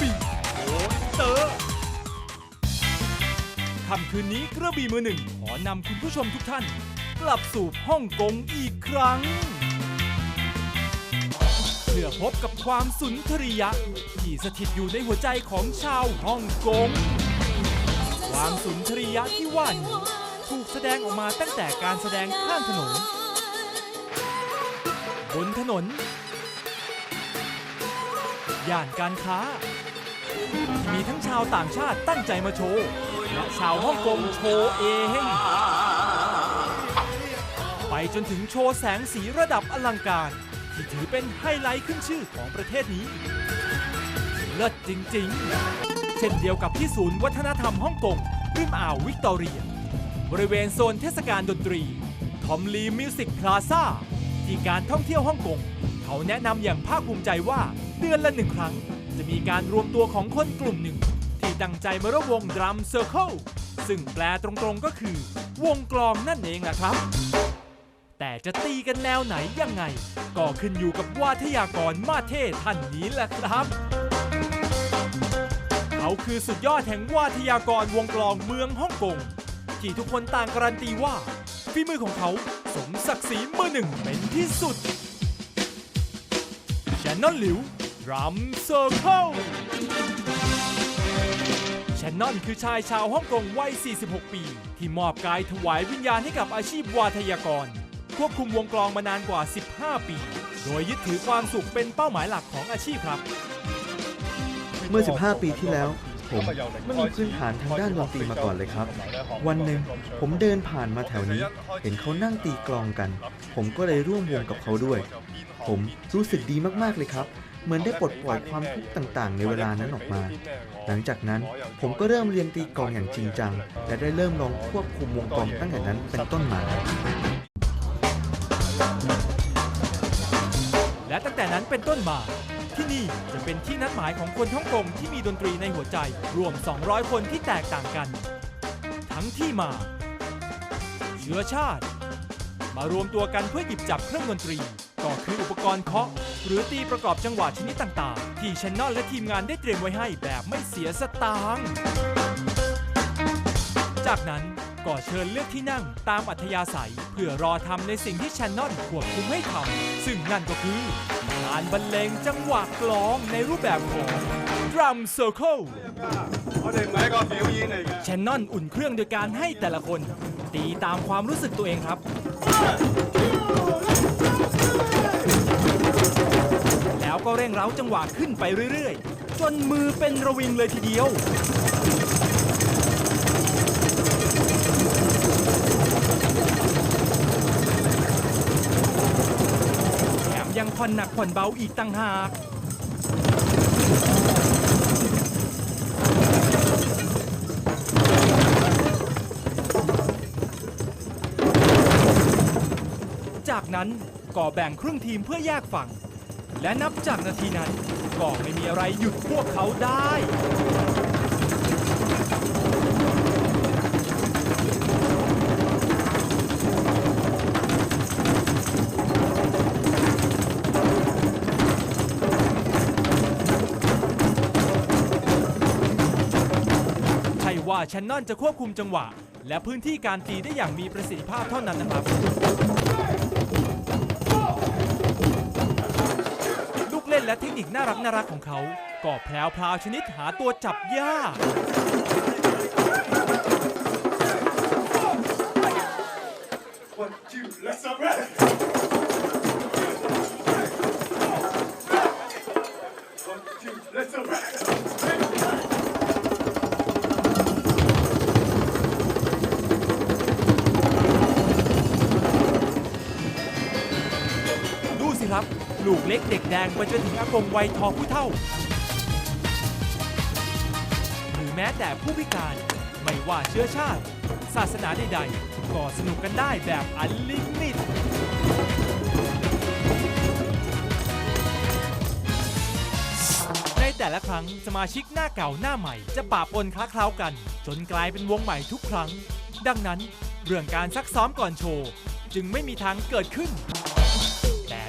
บี่โกเตอร์ค่ำคืนนี้กระบี่มือหนึ่งขอนำคุณผู้ชมทุกท่าน กลับสู่ฮ่องกงอีกครั้ง เพื่อพบกับความสุนทรียะ ที่สถิตอยู่ในหัวใจของชาวฮ่องกง ความสุนทรียะที่ว่านี้ถูกแสดงออกมาตั้งแต่การแสดงข้างถนน บนถนน ย่านการค้า มีทั้งชาวต่างชาติตั้งใจมาโชว์ และชาวฮ่องกงโชว์เอง ไปจนถึงโชว์แสงสีระดับอลังการ ที่ถือเป็นไฮไลท์ขึ้นชื่อของประเทศนี้ เลิศจริง ๆ เช่นเดียวกับที่ศูนย์วัฒนธรรมฮ่องกงริมอ่าววิกตอเรีย บริเวณโซนเทศกาลดนตรีทอมลีมิวสิกพลาซ่าที่การท่องเที่ยวฮ่องกงเขาแนะนำอย่างภาคภูมิใจว่าเดือนละหนึ่งครั้ง จะมีการรวมตัวของคนกลุ่มหนึ่ง ที่ตั้งใจมาร่วมวงดรัมเซอร์เคิลซึ่งแปลตรงๆก็คือ วงกลองนั่นเองแหละครับ แต่จะตีกันแนวไหนยังไง ก็ขึ้นอยู่กับวาทยากรมาเท่ท่านนี้แหละครับ เขาคือสุดยอดแห่งวาทยากรวงกลองเมืองฮ่องกงที่ทุกคนต่างการันตีว่าฝีมือของเขาสมศักดิ์ศรีมือหนึ่งเป็นที่สุดแชนนอนหลิว รัมเซอร์เคิลแชนนอนคือชายชาวฮ่องกงวัย 46 ปี ที่มอบกายถวายวิญญาณให้กับอาชีพวาทยากร ควบคุมวงกลองมานานกว่า 15 ปี โดยยึดถือความสุขเป็นเป้าหมายหลักของอาชีพครับเมื่อ 15 ปีที่แล้ว ผมไม่มีพื้นฐานทางด้านดนตรีมาก่อนเลยครับ วันหนึ่งผมเดินผ่านมาแถวนี้ เห็นเขานั่งตีกลองกัน ผมก็เลยร่วมวงกับเขาด้วย ผมรู้สึกดีมากๆเลยครับ เหมือนได้ปลดปล่อยความทุกข์ต่างๆ ในเวลานั้นออกมา หลังจากนั้นผมก็เริ่มเรียนตีกลองอย่างจริงจัง และได้เริ่มลองควบคุมวงกลองตั้งแต่นั้นเป็นต้นมา และตั้งแต่นั้นเป็นต้นมา ที่นี่จะเป็นที่นัดหมายของคนฮ่องกงที่มีดนตรีในหัวใจ รวม 200 คนที่แตกต่างกัน ทั้งที่มา เชื้อชาติ มารวมตัวกันเพื่อหยิบจับเครื่องดนตรี ก็คืออุปกรณ์เคาะหรือตีประกอบจังหวะชนิดต่างๆ ที่ชนนอนและทีมงานได้เตรียมไว้ให้แบบไม่เสียสตางค์จากนั้นก็เชิญเลือกที่นั่งตามอัธยาศัย เพื่อรอทำในสิ่งที่ชนนอนควบคุมให้ทำซึ่งนั่นก็คือ การบรรเลงจังหวะกลองในรูปแบบของดรั Drum Circle ชนนอนอุ่นเครื่องโดยการให้แต่ละคน ตีตามความรู้สึกตัวเองครับ แล้วก็เร่งเร้าจังหวะขึ้นไปเรื่อยๆ จนมือเป็นระวิงเลยทีเดียว แถมยังผ่อนหนักผ่อนเบาอีกต่างหากจากนั้น ก็แบ่งครึ่งทีมเพื่อแยกฝั่ง และนับจากนาทีนั้นก็ไม่มีอะไรหยุดพวกเขาได้ใช่ว่าแชนนอนจะควบคุมจังหวะ และพื้นที่การตีได้อย่างมีประสิทธิภาพเท่านั้นนะครับ และเทคนิคน่ารักน่ารักของเขาก็แพรวพราวชนิดหาตัวจับยาก One, two, let's go. รับ ลูกเล็กเด็กแดงไปจนถึงอากงวัยทอผู้เท่า หรือแม้แต่ผู้พิการไม่ว่าเชื้อชาติ ศาสนาใดๆก็สนุกกันได้แบบอันลิมิตในแต่ละครั้งสมาชิกหน้าเก่าหน้าใหม่จะปะปนคล้าเคล้ากัน จนกลายเป็นวงใหม่ทุกครั้ง ดังนั้นเรื่องการซักซ้อมก่อนโชว์ จึงไม่มีทางเกิดขึ้น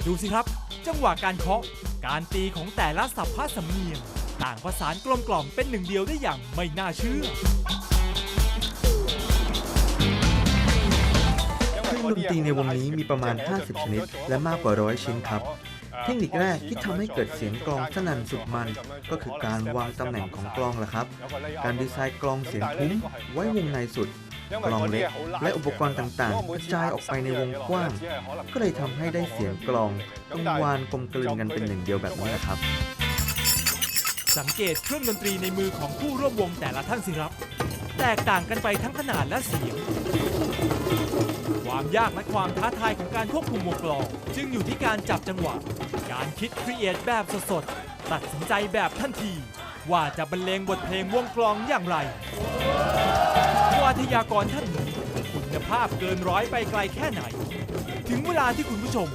ดูสิครับ จังหวะการเคาะ การตีของแต่ละสับพะสำเนียง ต่างประสานกลมกล่อมเป็นหนึ่งเดียวได้อย่างไม่น่าเชื่อเครื่องดนตรีในวงนี้มีประมาณ 50 ชนิด และมากกว่าร้อยชิ้นครับ เทคนิคแรกที่ทำให้เกิดเสียงกลองสนั่นสุดมัน ก็คือการวางตำแหน่งของกลองละครับ การดีไซน์กลองเสียงทุ้มไว้วงในสุด กลองเล็กและอุปกรณ์ต่างๆกระจายออกไปในวงกว้าง ก็เลยทำให้ได้เสียงกลองกังวานกลมกลืนกันเป็นหนึ่งเดียวแบบนี้นะครับ สังเกตเครื่องดนตรีในมือของผู้ร่วมวงแต่ละท่านสิครับ แตกต่างกันไปทั้งขนาดและเสียง ความยากและความท้าทายของการควบคุมวงกลอง จึงอยู่ที่การจับจังหวะ การคิดครีเอทแบบสดๆตัดสินใจแบบทันที ว่าจะบรรเลงบทเพลงวงกลองอย่างไราทยากรท่านนี้คุณภาพเกินร้อยไปไกลแค่ไหน ถึงเวลาที่คุณผู้ชม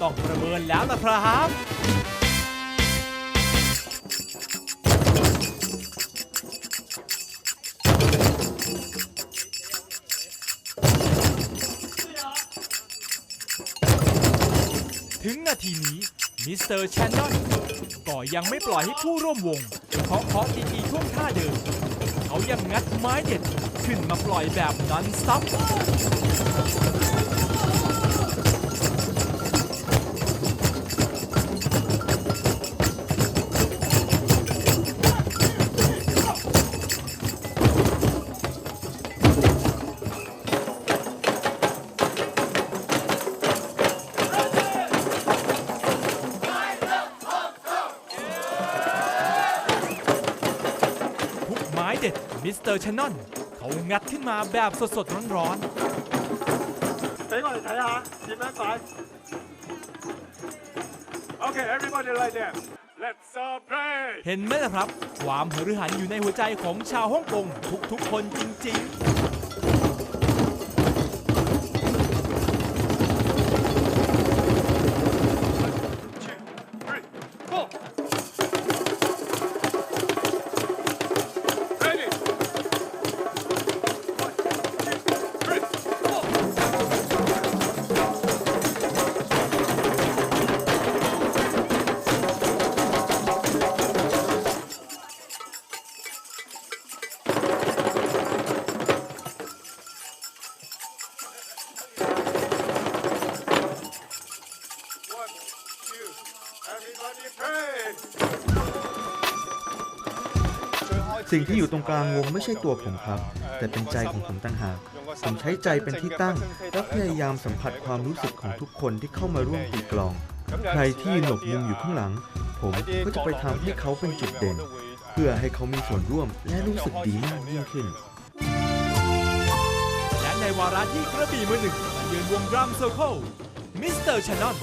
ต้องประเมินแล้วล่ะครับถึงนาทีนี้มิสเตอร์แชนนอนก็ยังไม่ปล่อยให้ผู้ร่วมวงเคาะเคาะตีๆท่วงท่าเดิม เขายังงัดไม้เด็ด ขึ้นมาปล่อยแบบนั้นซับทุกไม้เด็ดมิสเตอร์ชนนอน เขางัดขึ้นมาแบบสดๆร้อนๆใช้ก่อนใช้ฮะทีมแม่ซ้าย Okay everybody lie down Let's celebrate เห็นไหมล่ะครับ ความหฤหันอยู่ในหัวใจของชาวฮ่องกงทุกๆคนจริงๆ สิ่งที่อยู่ตรงกลางวงไม่ใช่ตัวผมครับ แต่เป็นใจของผมตั้งหากผมใช้ใจเป็นที่ตั้ง และพยายามสัมผัสความรู้สึกของทุกคนที่เข้ามาร่วมตีกลอง ใครที่หลบมุมอยู่ข้างหลัง ผมก็จะไปทำให้เขาเป็นจุดเด่น เพื่อให้เขามีส่วนร่วมและรู้สึกดีมากยิ่งขึ้น และในวาระที่กระบี่มือหนึ่งเยือนวงรัมเซอร์เคิล มิสเตอร์ชนนอน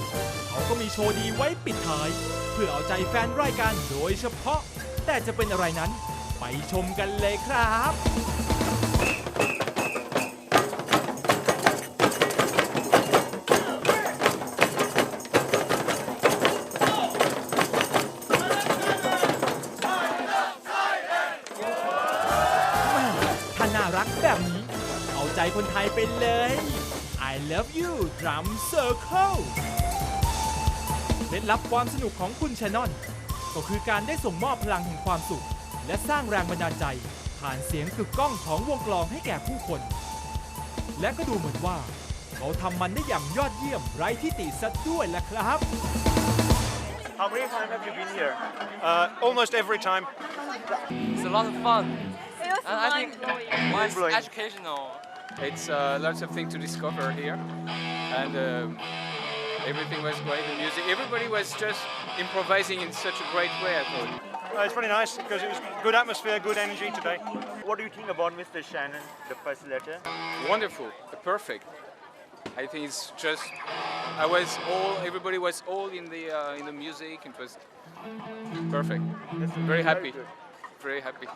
เขาก็มีโชว์ดีไว้ปิดท้าย เพื่อเอาใจแฟนรายการโดยเฉพาะ แต่จะเป็นอะไรนั้น ไปชมกันเลยครับ แม่ถ้าน่ารักแบบนี้ เอาใจคนไทยไปเลย I love you drum circle เคล็ดลับความสนุกของคุณชนอนก็คือการได้ส่งมอบพลังแห่งความสุข และสร้างแรงบันดาลใจ ผ่านเสียงกึกก้องของวงกลองให้แก่ผู้คน และก็ดูเหมือนว่า เขาทำมันได้อย่างยอดเยี่ยมไร้ที่ติซะด้วยแหละครับ How many times have you been here? Uh, almost every time. It's a lot of fun. It was And I think mind-blowing. it's Mind-blowing. educational. It's uh, lots of things to discover here, and um, everything was great. The music, everybody was just improvising in such a great way. I thought. Uh, it's really nice because it was good atmosphere, good energy today. What do you think about Mr. Shannon, the facilitator? Wonderful, perfect. I think it's just. I was all. Everybody was all in the uh, in the music. It was perfect. Very happy. Very happy.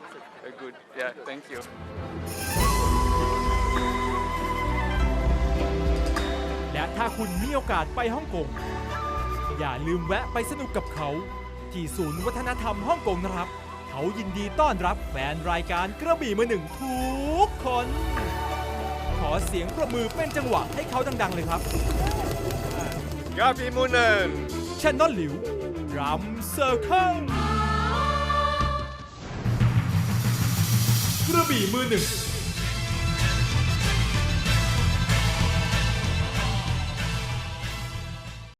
Very good. Yeah. Thank you. และถ้าคุณมีโอกาสไปฮ่องกง อย่าลืมแวะไปสนุกกับเขา ที่ศูนย์วัฒนธรรมฮ่องกงนะครับ เขายินดีต้อนรับแฟนรายการกระบี่มือหนึ่งทุกคน ขอเสียงประมือเป็นจังหวะให้เขาดัง ๆ เลยครับกระบี่มือหนนชนนอนหลิวรัมเซอร์เคิลกระบี่มือหนึ่ง